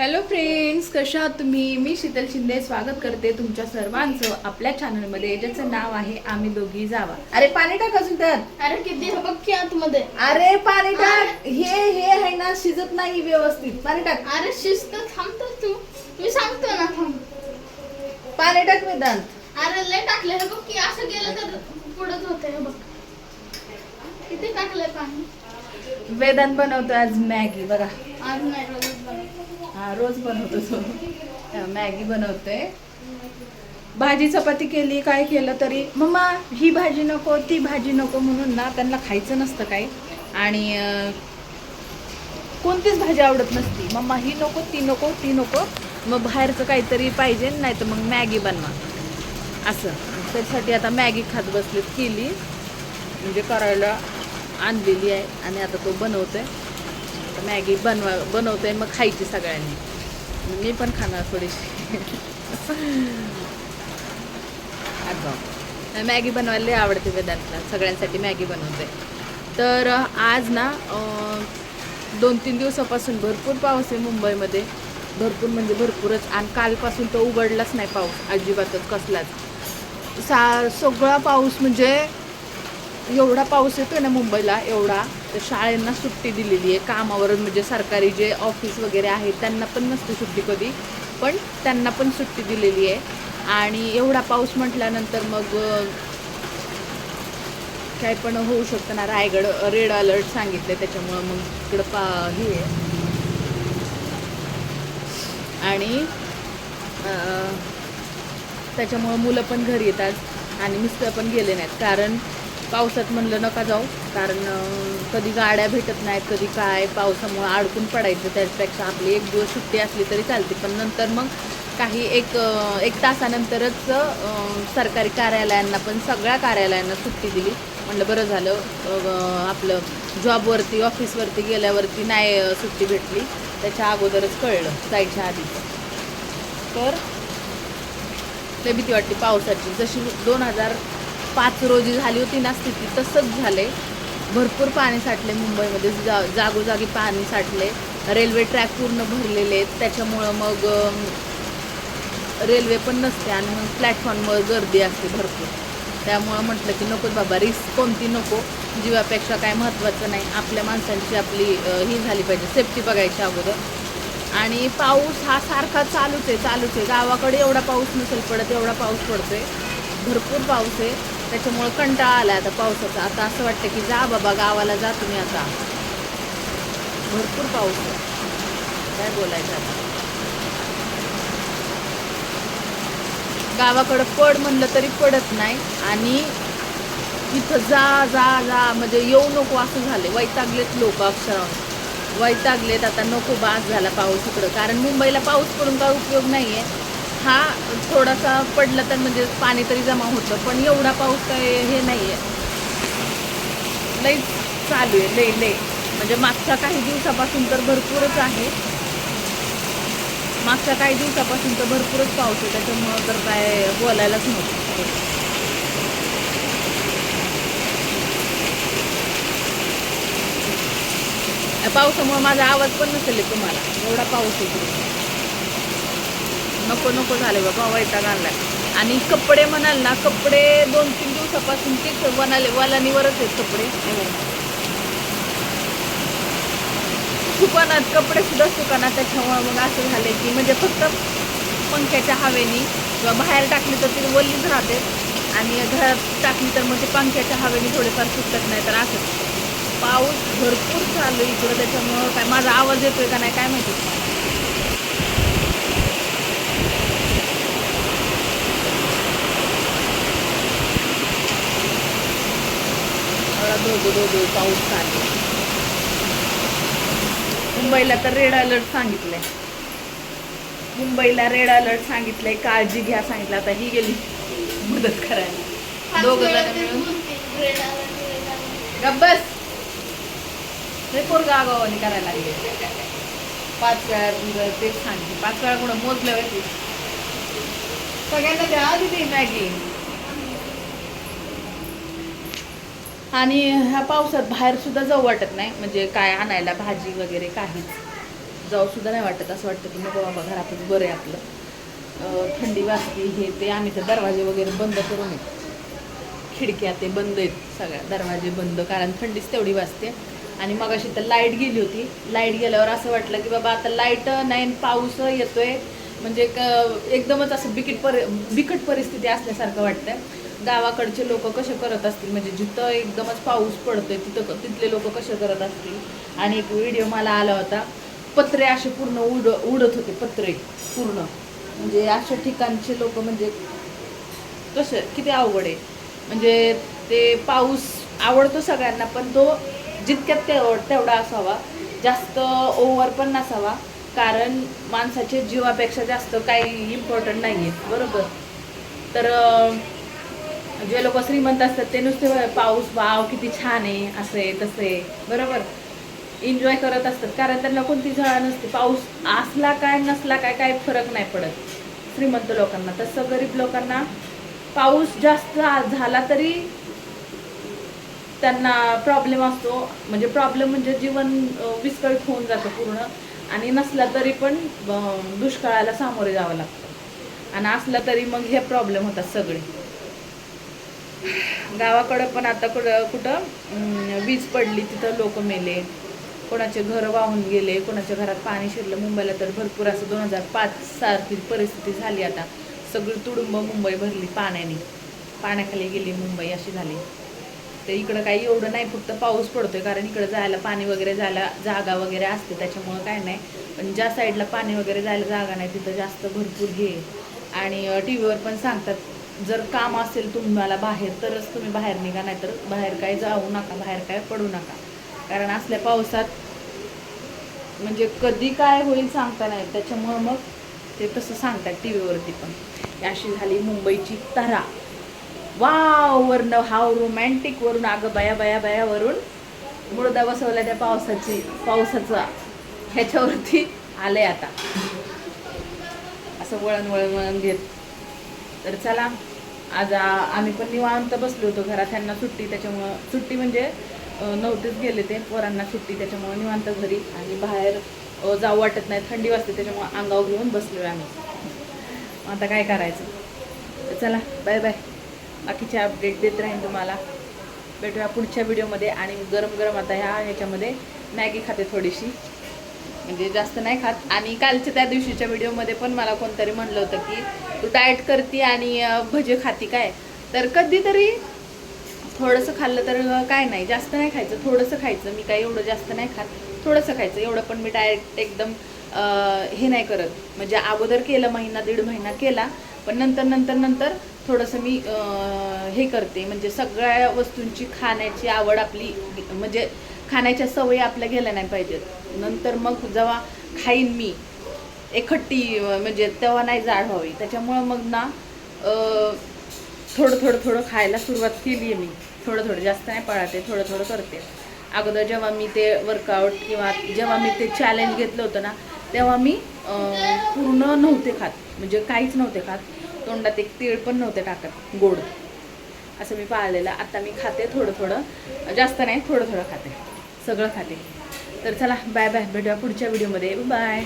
Hello friends कशा आहात तुम्ही? मी शीतल शिंदे स्वागत करते तुमच्या सर्वांचं आपल्या चॅनलमध्ये ज्याचं नाव आहे आम्ही दोघी जावा. अरे पाणी टाक अजून त्यात. अरे किती बघ की आतमध्ये. अरे पाणी टाक. हे हे आहे ना शिजत नाही व्यवस्थित. पाणी टाक. अरे शिस्त थांबतो तू. मी सांगतो ना थांब. पाणी टाक वेदांत अरे लय टाकले हे बघ की असं गेलं तर पुढंच होतं हे बघ. किती टाकलंय पाणी? वेदांत बनवतो आज मॅगी बघा. आज नाही रोजच बनवतो. हा रोज बनवतो तो. मॅगी बनवतोय. भाजी चपाती केली काय केलं तरी. मम्मा ही भाजी नको ती भाजी नको म्हणून ना त्यांना खायचं नसतं काय आणि कोणतीच भाजी आवडत नसती. मम्मा ही नको ती नको ती नको. मग बाहेरचं काहीतरी पाहिजे नाही तर मग मॅगी बनवा. असं. त्याच्यासाठी आता मॅगी खात बसलीत केली. म्हणजे करायला आणलेली आहे आणि आता तो बनवतो आहे मॅगी बनवा बनवतो आहे मग खायची सगळ्यांनी. मी पण खाणार थोडीशी. आता मॅगी बनवायला आवडते वेदांतला सगळ्यांसाठी मॅगी बनवते तर आज ना दोन तीन दिवसापासून भरपूर पाऊस आहे मुंबईमध्ये. भरपूर म्हणजे भरपूरच. आणि कालपासून तो उघडलाच नाही पाऊस. अजिबातच कसलाच. सा सगळा पाऊस म्हणजे एवढा पाऊस येतोय ना मुंबईला एवढा तर शाळेंना सुट्टी दिलेली आहे. कामावर म्हणजे सरकारी जे ऑफिस वगैरे आहेत त्यांना पण नसते सुट्टी कधी पण त्यांना पण सुट्टी दिलेली आहे. आणि एवढा पाऊस म्हटल्यानंतर मग काय पण होऊ शकतं ना रायगड रेड अलर्ट सांगितलं त्याच्यामुळं मग इकडं पा हे आहे. आणि त्याच्यामुळं मुलं पण घरी येतात आणि मिस्टर पण गेले नाहीत. कारण पावसात म्हणलं नका जाऊ कारण कधी गाड्या भेटत नाहीत कधी काय पावसामुळं अडकून पडायचं त्याच्यापेक्षा आपली एक दिवस सुट्टी असली तरी चालते. पण नंतर मग काही एक एक तासानंतरच सरकारी कार्यालयांना पण सगळ्या कार्यालयांना सुट्टी दिली. म्हणलं बरं झालं आपलं जॉबवरती ऑफिसवरती गेल्यावरती नाही सुट्टी भेटली. त्याच्या अगोदरच कळलं जायच्या आधीच तर ते भीती वाटते पावसाची. जशी दोन हजार पाच रोजी झाली होती ना स्थिती तसंच झाले भरपूर पाणी साठले मुंबईमध्ये जा जागोजागी पाणी साठले. रेल्वे ट्रॅक पूर्ण भरलेले आहेत. त्याच्यामुळं मग रेल्वे पण नसते आणि मग प्लॅटफॉर्मवर गर्दी असते भरपूर. त्यामुळं म्हटलं की नको बाबा रिस्क कोणती नको? जीवापेक्षा काय महत्त्वाचं नाही. आपल्या माणसांची आपली ही झाली पाहिजे. सेफ्टी बघायची अगोदर. आणि पाऊस हा सारखा चालूच आहे चालूच आहे. गावाकडे एवढा पाऊस नसेल पडत एवढा पाऊस पडतोय. भरपूर पाऊस आहे. त्याच्यामुळं कंटाळा आला आता पावसाचा. आता असं वाटतं की जा बाबा गावाला जा तुम्ही आता. भरपूर पाऊस आहे. काय बोलायचं आता? गावाकडं पड म्हणलं तरी पडत नाही आणि इथं जा जा जा म्हणजे येऊ नको असं झाले वैतागलेत लोक अक्षरावर वैतागलेत आता नको बास झाला पाऊस इकडं. कारण मुंबईला पाऊस पडून काय उपयोग नाही आहे हा थोडासा पडला तर म्हणजे पाणी तरी जमा होतं पण एवढा पाऊस काय हे नाही आहे लई चालू आहे लई लई. म्हणजे मागच्या काही दिवसापासून तर भरपूरच आहे. मागच्या काही दिवसापासून तर भरपूरच पाऊस आहे त्याच्यामुळं तर काय बोलायलाच नव्हतं पावसामुळं पावसामुळे माझा आवाज पण नसेल तुम्हाला. एवढा पाऊस येतो नको नको झाले बाबा वैताग आणलाय आणि कपडे म्हणाल ना कपडे दोन तीन दिवसापासून तेच वनाले वलानीवरच आहेत कपडे. सुकानात कपडे सुद्धा सुकानात त्याच्यामुळे मग असं झालंय की म्हणजे फक्त पंख्याच्या हवेनी किंवा बाहेर टाकली तर ती वल्लीच राहते. आणि घरात टाकली तर म्हणजे पंख्याच्या हवेनी थोडेफार सुकत नाही तर असं. पाऊस भरपूर चालू इकडं त्याच्यामुळं काय माझा आवाज येतोय का नाही काय माहिती. एवढा धो धो धो धो पाऊस चालू. मुंबईला तर रेड अलर्ट सांगितलंय. मुंबईला रेड अलर्ट सांगितलंय. काळजी घ्या सांगितलं. आता ही गेली. मदत करायला. दोघं जण मिळून. ते पोरगा आगावानी करायला लागले. पाच वेळा तेच सांगते पाच वेळा कुठं मोजलं होती सगळ्यांना द्या आधी ती मॅगी आणि ह्या पावसात बाहेर सुद्धा जाऊ वाटत नाही. म्हणजे काय आणायला भाजी वगैरे काहीच. जाऊ सुद्धा नाही वाटत. असं वाटतं की नको बाबा घरातच बरं आहे आपलं. थंडी वाजते हे ते आम्ही तर दरवाजे वगैरे बंद करून येत. खिडक्या ते बंद आहेत सगळ्या. दरवाजे बंद कारण थंडीच तेवढी वाजते. आणि मग अशी तर लाइट गेली होती. लाइट गेल्यावर असं वाटलं की बाबा आता लाइट नाही आणि पाऊस येतोय. म्हणजे क- एकदमच असं बिकट परि बिकट परिस्थिती असल्यासारखं वाटतं गावाकडचे लोक कसे करत असतील? म्हणजे जिथं एकदमच पाऊस पडतोय तिथं तिथले लोक कसे करत असतील? आणि एक व्हिडिओ मला आला होता. पत्रे असे पूर्ण उड उडत होते पत्रे पूर्ण. म्हणजे अशा ठिकाणचे लोक म्हणजे कसं किती अवघड आहे. म्हणजे ते पाऊस आवडतो सगळ्यांना पण तो जितक्यात तेव तेवढा असावा. जास्त ओव्हर पण नसावा. कारण माणसाच्या जीवापेक्षा जास्त काही इम्पॉर्टंट नाही आहे बरोबर? तर जे लोक श्रीमंत असतात ते नुसते पाऊस वाव किती छान आहे असे तसे. बरोबर? एन्जॉय करत असतात. कारण त्यांना कोणती झळा नसते. पाऊस असला काय नसला काय काय फरक नाही पडत. श्रीमंत लोकांना. तसं गरीब लोकांना पाऊस जास्त झाला तरी त्यांना प्रॉब्लेम असतो. म्हणजे प्रॉब्लेम म्हणजे जीवन विस्कळीत होऊन जातं पूर्ण. आणि नसला तरी पण दुष्काळाला सामोरे जावं लागतं. आणि असला तरी मग हे प्रॉब्लेम होतात सगळे. गावाकडं पण आता कुठं कुठं वीज पडली तिथं लोक मेले. कोणाचे घर वाहून गेले कोणाच्या घरात पाणी शिरलं मुंबईला तर भरपूर असं दोन हजार पाच सारखी परिस्थिती झाली आता. सगळी तुडुंब मुंबई भरली पाण्याने. पाण्याखाली गेली मुंबई अशी झाली. तर इकडं काही एवढं नाही फक्त पाऊस पडतोय कारण इकडं जायला पाणी वगैरे जायला जागा वगैरे असते त्याच्यामुळं काय नाही. पण ज्या साईडला पाणी वगैरे जायला जागा नाही तिथं जास्त भरपूर घे आणि टी व्हीवर पण सांगतात जर काम असेल तुम्हाला बाहेर तरच तुम्ही बाहेर निघा नाही तर बाहेर काय जाऊ नका बाहेर काय पडू नका. कारण असल्या पावसात म्हणजे कधी काय होईल सांगता नाही त्याच्यामुळं मग ते तसं सांगतात टी व्हीवरती पण अशी झाली मुंबईची तरा. वाव वरनं हाव रोमॅन्टिक वरून अगं बया बया बायावरून मुळदा बसवल्या त्या पावसाची पावसाचा ह्याच्यावरती आलंय आता. असं वळण वळण वळण घेत. तर चला आज आम्ही पण निवांत बसलो होतो घरात. त्यांना सुट्टी त्याच्यामुळं सुट्टी म्हणजे नव्हतेच गेले ते. पोरांना सुट्टी त्याच्यामुळं निवांत घरी. आणि बाहेर जाऊ वाटत नाही. थंडी वाजते त्याच्यामुळं अंगावर घेऊन बसलो आम्ही. मग आता काय करायचं? चला बाय बाय बाकीचे अपडेट देत राहीन तुम्हाला. भेटूया पुढच्या व्हिडिओमध्ये आणि गरम गरम आता ह्या ह्याच्यामध्ये मॅगी खाते थोडीशी. म्हणजे जास्त नाही खात. आणि कालच्या त्या दिवशीच्या व्हिडिओमध्ये पण मला कोणतरी म्हणलं होतं की तू डाएट करते आणि भजे खाती काय? तर कधीतरी थोडंसं खाल्लं तर काय नाही जास्त नाही खायचं थोडंसं खायचं. मी काही एवढं जास्त नाही खात थोडंसं खायचं. एवढं पण मी डायरेक्ट एकदम हे नाही करत. म्हणजे अगोदर केलं महिना दीड महिना केला पण नंतर नंतर नंतर थोडंसं मी हे करते. म्हणजे सगळ्या वस्तूंची खाण्याची आवड आपली म्हणजे खाण्याच्या सवयी आपल्या गेल्या नाही पाहिजेत. नंतर मग जेव्हा खाईन मी एकखट्टी म्हणजे तेव्हा नाही जाड व्हावी. त्याच्यामुळं मग ना थोडं थोडं थोडं खायला सुरुवात केली आहे मी. थोडं थोडं जास्त नाही पाळते थोडं थोडं करते. अगोदर जेव्हा मी ते वर्कआउट किंवा जेव्हा मी ते चॅलेंज घेतलं होतं ना तेव्हा मी पूर्ण नव्हते खात. म्हणजे काहीच नव्हते खात. तोंडात एक तीळ पण नव्हते टाकत गोड. असं मी पाळलेलं. आता मी खाते थोडं थोडं. जास्त नाही थोडं थोडं खाते. सगळं खाते. तर चला बाय बाय भेटूया पुढच्या व्हिडिओमध्ये बाय